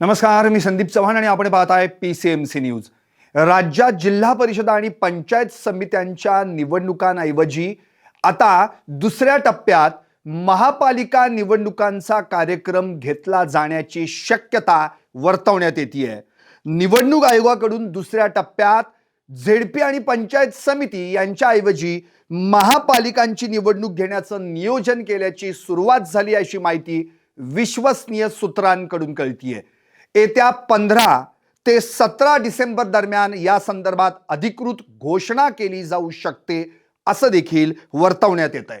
नमस्कार मी संदीप चव्हाण आणि आपण पाहत आहे P C M C news राज्यात जिल्हा परिषद आणि पंचायत समित्यांच्या निवडणुकांऐवजी आता दुसऱ्या टप्प्यात महापालिका निवडणुकांचा कार्यक्रम घेतला जाण्याची शक्यता वर्तवण्यात येते निवडणूक आयोगाकडून दुसऱ्या टप्प्यात झेडपी आणि पंचायत समिती यांच्याऐवजी महापालिकांची निवडणूक घेण्याचं नियोजन केल्याची सुरुवात झाली अशी माहिती विश्वसनीय सूत्रांकडून कळतीये. येत्या पंधरा ते सतरा डिसेंबर दरम्यान या संदर्भात अधिकृत घोषणा केली जाऊ शकते असं देखील वर्तवण्यात येत आहे.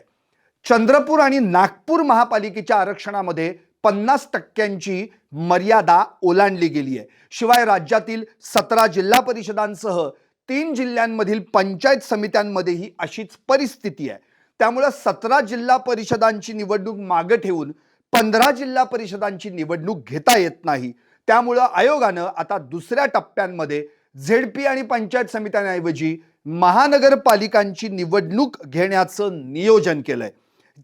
चंद्रपूर आणि नागपूर महापालिकेच्या आरक्षणामध्ये पन्नास टक्क्यांची मर्यादा ओलांडली गेली आहे. शिवाय राज्यातील सतरा जिल्हा परिषदांसह तीन जिल्ह्यांमधील पंचायत समित्यांमध्येही अशीच परिस्थिती आहे. त्यामुळं सतरा जिल्हा परिषदांची निवडणूक मागे ठेवून पंधरा जिल्हा परिषदांची निवडणूक घेता येत नाही त्यामुळं आयोगानं आता दुसऱ्या टप्प्यांमध्ये झेडपी आणि पंचायत समित्यांऐवजी महानगरपालिकांची निवडणूक घेण्याचं नियोजन केलंय.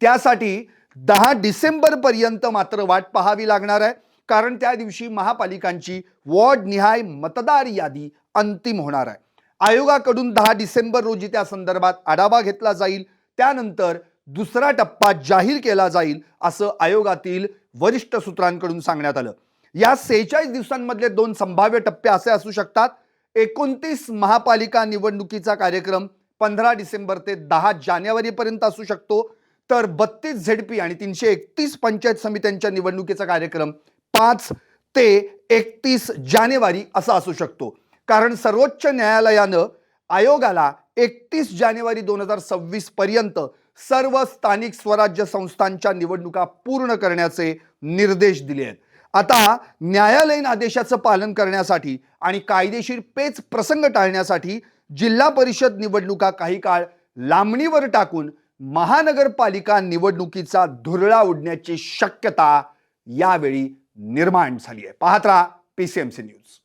त्यासाठी दहा डिसेंबर पर्यंत मात्र वाट पाहावी लागणार आहे. कारण त्या दिवशी महापालिकांची वॉर्ड निहाय मतदार यादी अंतिम होणार आहे. आयोगाकडून दहा डिसेंबर रोजी त्या संदर्भात आढावा घेतला जाईल. त्यानंतर दुसरा टप्पा जाहीर केला जाईल असं आयोगातील वरिष्ठ सूत्रांकडून सांगण्यात आलं. या सेहेचाळीस दिवसांमधले दोन संभाव्य टप्पे असे असू शकतात. एकोणतीस महापालिका निवडणुकीचा कार्यक्रम पंधरा डिसेंबर ते दहा जानेवारीपर्यंत असू शकतो. तर बत्तीस झेडपी आणि तीनशे एकतीस पंचायत समित्यांच्या निवडणुकीचा कार्यक्रम पाच ते एकतीस जानेवारी असा असू शकतो. कारण सर्वोच्च न्यायालयानं आयोगाला एकतीस जानेवारी दोन हजार सव्वीस पर्यंत सर्व स्थानिक स्वराज्य संस्थांच्या निवडणुका पूर्ण करण्याचे निर्देश दिले आहेत. आता न्यायालयीन आदेशाचं पालन करण्यासाठी आणि कायदेशीर पेच प्रसंग टाळण्यासाठी जिल्हा परिषद निवडणुका काही काळ लांबणीवर टाकून महानगरपालिका निवडणुकीचा धुरळा उडण्याची शक्यता यावेळी निर्माण झाली आहे. पाहत राहा पीसीएमसी न्यूज